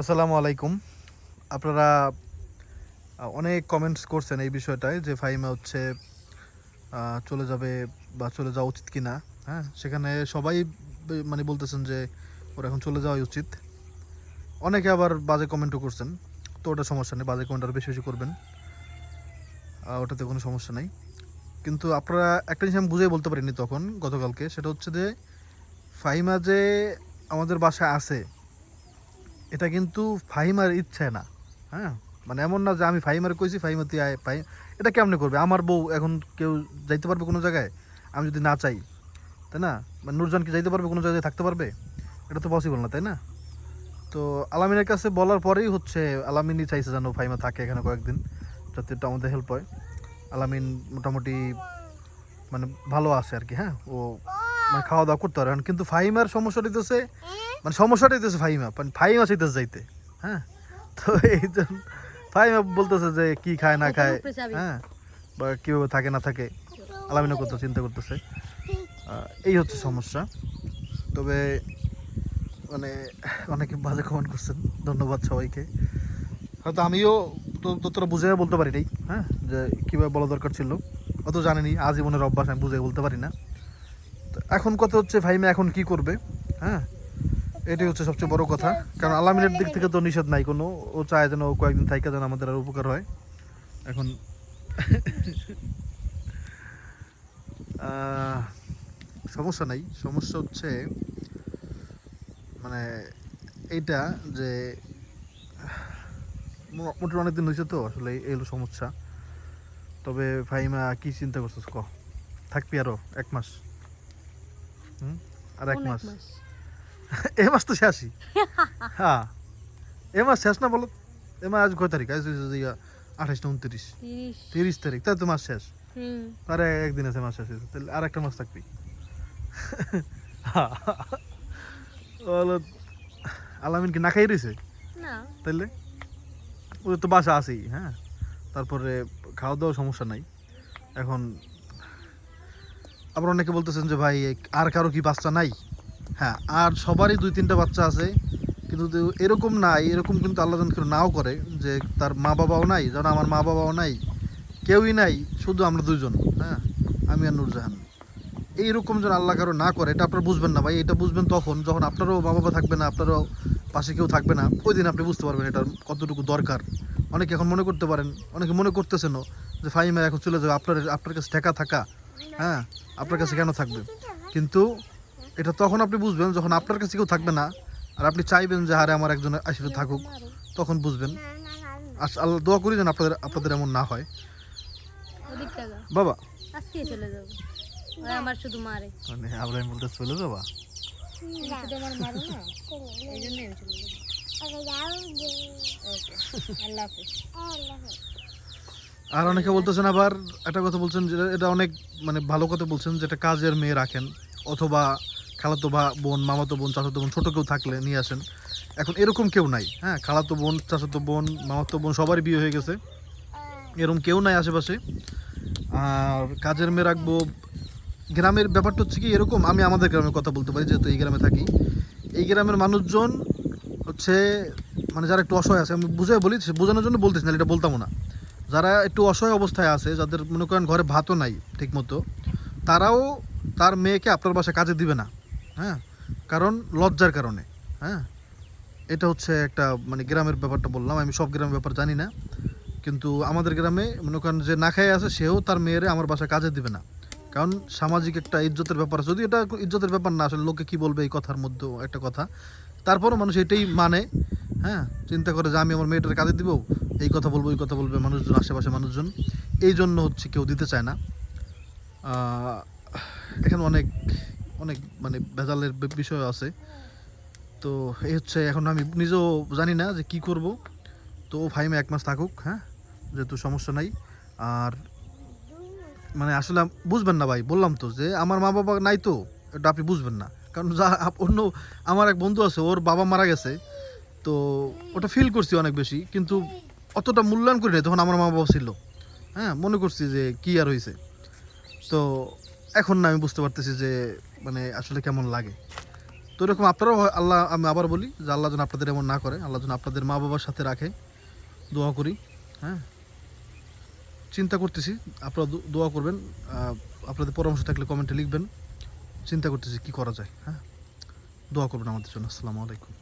আসসালামু আলাইকুম। আপনারা অনেক কমেন্টস করছেন এই বিষয়টায় যে ফাইমা হচ্ছে চলে যাবে বা চলে যাওয়া উচিত কিনা হ্যাঁ? সেখানে সবাই মানে বলতেছেন যে ওর এখন চলে যাওয়াই উচিত। অনেকে আবার বাজে কমেন্টও করছেন। তো ওটা সমস্যা নেই, বাজে কমেন্ট আরও বেশি বেশি করবেন। ওটাতে কোনো সমস্যা নাই। কিন্তু আপনারা একটা জিনিস আমি বুঝেই বলতে পারিনি তখন, গতকালকে, সেটা হচ্ছে যে ফাইমা যে আমাদের বাসায় আছে এটা কিন্তু ফাহিমার ইচ্ছে না হ্যাঁ? মানে এমন না যে আমি ফাহিমার কইছি, ফাহিমা তুই আয়, ফাহিম এটা কেমনে করবে? আমার বউ এখন কেউ যাইতে পারবে কোনো জায়গায়? আমি যদি না চাই, তাই না? মানে নুরজান কি যাইতে পারবে কোনো জায়গায় থাকতে পারবে? এটা তো পসিবল না, তাই না? তো আলামিনের কাছে বলার পরেই হচ্ছে আলামিনই চাইছে যেন ফাহিমা থাকে এখানে কয়েকদিন, যাতে একটু আমাদের হেল্প হয়। আলামিন মোটামুটি মানে ভালো আছে আর কি হ্যাঁ? ও মানে খাওয়া দাওয়া করতে পারে কিন্তু ফাহিমার সমস্যাটা হইতেছে মানে সমস্যাটা হইতেছে ফাহিমা মানে ফাহিমা চাইতেছে যাইতে হ্যাঁ? তো এই জন্য ফাহিমা বলতেছে যে কি খায় না খায় হ্যাঁ? বা কীভাবে থাকে না থাকে আলামিনা করতে চিন্তা করতেছে। এই হচ্ছে সমস্যা। তবে মানে অনেকে বাজে কমেন্ট করছেন। ধন্যবাদ সবাইকে। হয়তো আমিও তো ততটা বুঝে বলতে পারি নাই হ্যাঁ? যে কীভাবে বলা দরকার ছিল। অত জানেনি আজীবনের অভ্যাস আমি বুঝে বলতে পারি না। তো এখন কথা হচ্ছে ভাইমা এখন কি করবে? হ্যাঁ? এটাই হচ্ছে সবচেয়ে বড় কথা। কারণ আলামিনের দিক থেকে তো নিষেধ নাই কোনো। ও চায় যেন ও কয়েকদিন থাইকা যেন আমাদের আর উপকার হয়। এখন সমস্যা নাই। সমস্যা হচ্ছে মানে এইটা যে মোটামুটি অনেকদিন হয়েছে তো আসলে এই হলো সমস্যা। তবে ফাইমা কি চিন্তা করছিস ক? থাকবি আরও এক মাস। আর এক মাস। এ মাস তো শেষই। হ্যাঁ। এ মাস শেষ না বলো? এ মাস আজ কয় তারিখ? আজ আঠাশ না উনত্রিশ। তিরিশ। তারিখ। তাই তো মাস শেষ। হুম। আরে একদিন আছে মাস শেষ তাহলে আর একটা মাস থাকবি বলো আলামিন কি না খাই রয়েছে তাইলে? ওদের তো বাসা আছেই হ্যাঁ? তারপরে খাওয়া দাওয়া সমস্যা নাই। এখন আবার অনেকে বলতেছেন যে ভাই, আর কারও কি বাচ্চা নাই? হ্যাঁ আর সবারই দুই তিনটা বাচ্চা আছে, কিন্তু এরকম নাই, এরকম কিন্তু আল্লাহ কেউ নাও করে যে তার মা বাবাও নাই, যেন আমার মা বাবাও নাই, কেউই নাই, শুধু আমরা দুইজন হ্যাঁ? আমি আর নূরজাহান। এইরকম যেন আল্লাহ কারও না করে, এটা আপনারা বুঝবেন না ভাই, এটা বুঝবেন তখন, যখন আপনারও মা বাবা থাকবে না, আপনারও পাশে কেউ থাকবে না, ওই দিন আপনি বুঝতে পারবেন এটার কতটুকু দরকার। অনেকে এখন মনে করতে পারেন, অনেকে মনে করতেছেনও যে ফাইমা এখন চলে যাবে, আপনার আপনার কাছে ঠেকা থাকা হ্যাঁ আপনার কাছে কেন থাকবে? কিন্তু এটা তখন আপনি বুঝবেন যখন আপনার কাছে কেউ থাকবে না, আর আপনি চাইবেন যে হারে আমার একজন আসলে থাকুক, তখন বুঝবেন। আল্লাহ দোয়া করি যেন আপনাদের আপনাদের এমন না হয়। বাবা। মানে বলতে আল্লাহ আর অনেকে বলতেছেন আবার একটা কথা বলছেন যে এটা অনেক মানে ভালো কথা বলছেন যেটা কাজের মেয়ে রাখেন, অথবা খালাতো বা বোন, মামাতো বোন, চাচাতো বোন, ছোটো কেউ থাকলে নিয়ে আসেন। এখন এরকম কেউ নাই হ্যাঁ? খালাতো বোন, চাচাতো বোন, মামাতো বোন, সবারই বিয়ে হয়ে গেছে। এরকম কেউ নাই আশেপাশে। আর কাজের মেয়ে রাখব, গ্রামের ব্যাপারটা হচ্ছে কি, এরকম আমি আমাদের গ্রামের কথা বলতে পারি, যেহেতু এই গ্রামে থাকি। এই গ্রামের মানুষজন হচ্ছে মানে যারা একটু অসহায় আছে, আমি বুঝে বলি, বোঝানোর জন্য বলতেছি না এটা বলতামও না। যারা একটু অসহায় অবস্থায় আছে, যাদের মনে করেন ঘরে ভাতও নাই ঠিকমতো, তারাও তার মেয়েকে আপনার বাসায় কাজে দিবে না হ্যাঁ? কারণ লজ্জার কারণে হ্যাঁ? এটা হচ্ছে একটা মানে গ্রামের ব্যাপারটা বললাম, আমি সব গ্রামের ব্যাপার জানি না, কিন্তু আমাদের গ্রামে মনে করেন যে না খাই আছে, সেও তার মেয়েরে আমার বাসায় কাজে দিবে না। কারণ সামাজিক একটা ইজ্জতের ব্যাপার আছে, যদি এটা ইজ্জতের ব্যাপার না, আসলে লোকে কি বলবে এই কথার মধ্যে একটা কথা। তারপরও মানুষ এটাই মানে হ্যাঁ? চিন্তা করে যে আমি আমার মেয়েটার কাজে দিব এই কথা বলব এই কথা বলবে মানুষজন, আশেপাশে মানুষজন। এই জন্য হচ্ছে কেউ দিতে চায় না। এখানে অনেক অনেক মানে ভেজালের বিষয় আছে। তো এই হচ্ছে এখন আমি নিজেও জানি না যে কি করব। তো ও ফাইমে এক মাস থাকুক হ্যাঁ যেহেতু সমস্যা নাই। আর মানে আসলে বুঝবেন না ভাই, বললাম তো যে আমার মা বাবা নাই তো, এটা আপনি বুঝবেন না। কারণ যা অন্য, আমার এক বন্ধু আছে, ওর বাবা মারা গেছে। তো ওটা ফিল করছি অনেক বেশি, কিন্তু অতটা মূল্যায়ন করি নাই, তখন আমার মা বাবা ছিল। হ্যাঁ মনে করছি যে কি আর হয়েছে তো এখন না আমি বুঝতে পারতেছি যে মানে আসলে কেমন লাগে। তো এরকম আপনারাও আল্লাহ, আমি আবার বলি যে আল্লাহ যেন আপনাদের এমন না করে, আল্লাহ যেন আপনাদের মা বাবার সাথে রাখে। দোয়া করি হ্যাঁ। চিন্তা করতেছি, আপনারা দোয়া করবেন। আপনাদের পরামর্শ থাকলে কমেন্টে লিখবেন। চিন্তা করতেছি কি করা যায় হ্যাঁ। দোয়া করবেন আমাদের জন্য। আসসালামু আলাইকুম।